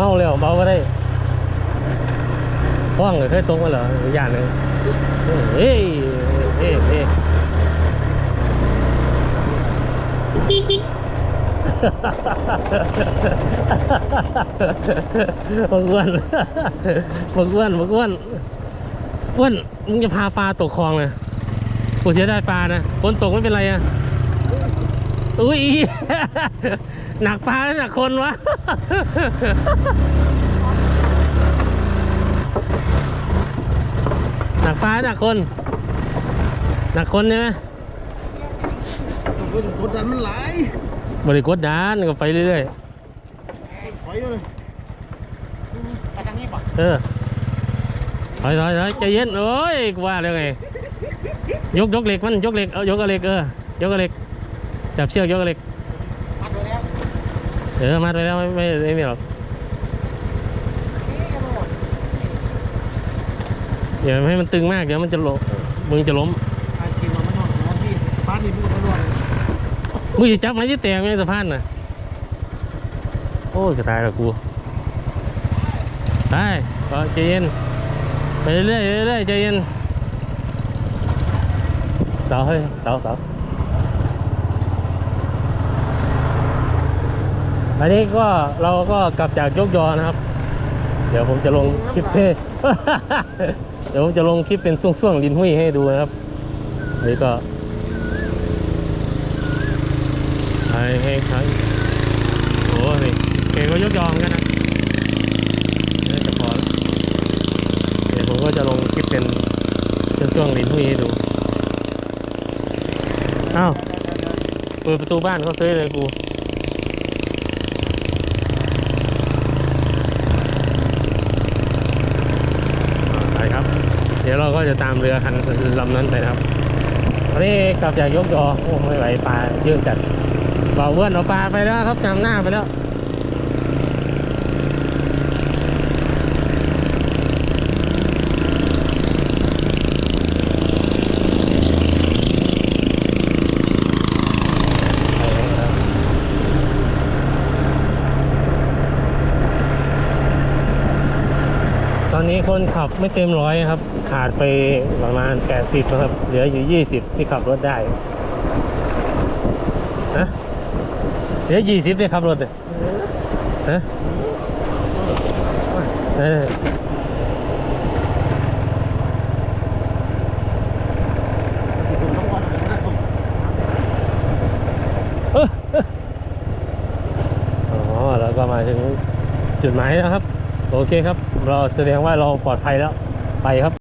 เมาแล้วเมาก็ได้ห้องก็เคยตกมาเหรออย่างหนึ่งเฮ้ยเฮ้ยเฮ้ยบักอ้วนบักอ้วนบักอ้วนอ้วนมึงจะพาปลาตกคลองเลยกูเสียได้ปลานะฝนตกไม่เป็นไรอะ อุ้ย หนักปลาหรือหนักคนวะ หนักปลาหรือหนักคน หนักคนใช่ไหมกดดันมันหลายบริกดดานก็ไปเรื่อยถอยอยู่เลยไปทางนี้บอกๆเออถอยถอยถอยใจเย็นโอ้ยกูว่าแล้วไงยกยกเหล็กมันยกเหล็กเอายกเอาเหล็กเออยกเอาเหล็ก จับเชือกยกเอาเหล็กมัดไว้แล้วเออมัดไว้แล้วไม่ไม่ไม่มีหรอกอย่าให้มันตึงมากเดี๋ยวมันจะล้มมึงจะล้มไอ้กินเราไม่นอนนอนที่บ้านนี่มึงก็นอนมึงจะจับไหมจะแตกไหมสะพานน่ะโอ้ยจะตายแล้วกูไปก็ใจเย็นไปเรื่อยๆเรื่อยๆใจเย็นเสาเฮ้ยเสาเสา อันนี้ก็เราก็กลับจากยกยอนะครับ เดี๋ยวผมจะลงคลิปเพเดี๋ยวผมจะลงคลิปเป็นช่วงๆลินหุ้ยให้ดูนะครับอันนี้ก็ให้ให้ครั้งโอ้ยเก่งก็ยกยอมกันนะน่จะพอแล้วเดี๋ยวผมก็จะลงคลิปเป็นช่วงๆลินพวกนี้ให้ดูอ้าวเปิดประตูบ้านเขาซื้อเลยกู อ่าไปครับ เราก็จะตามเรือคันลำนั้นไปนะครับตอนนี้กลับจากยกยอโอ้ไม่ไหวปลาเยอะจัดบ่าวเวิร์นเอาปลาไปแล้วครับนำหน้าไปแล้ว ต อนนี้คนขับไม่เต็มร้อยครับ ขาดไปประมาณ 80นะครับ เหลืออยู่ 20 ที่ขับรถได้ฮะเหลือ 20ที่ขับรถเลยฮะเออเอออ๋อแล้วก็มาถึงจุดหมายแล้วครับ โอเคครับ เราแสดงว่าเราปลอดภัยแล้วไปครับ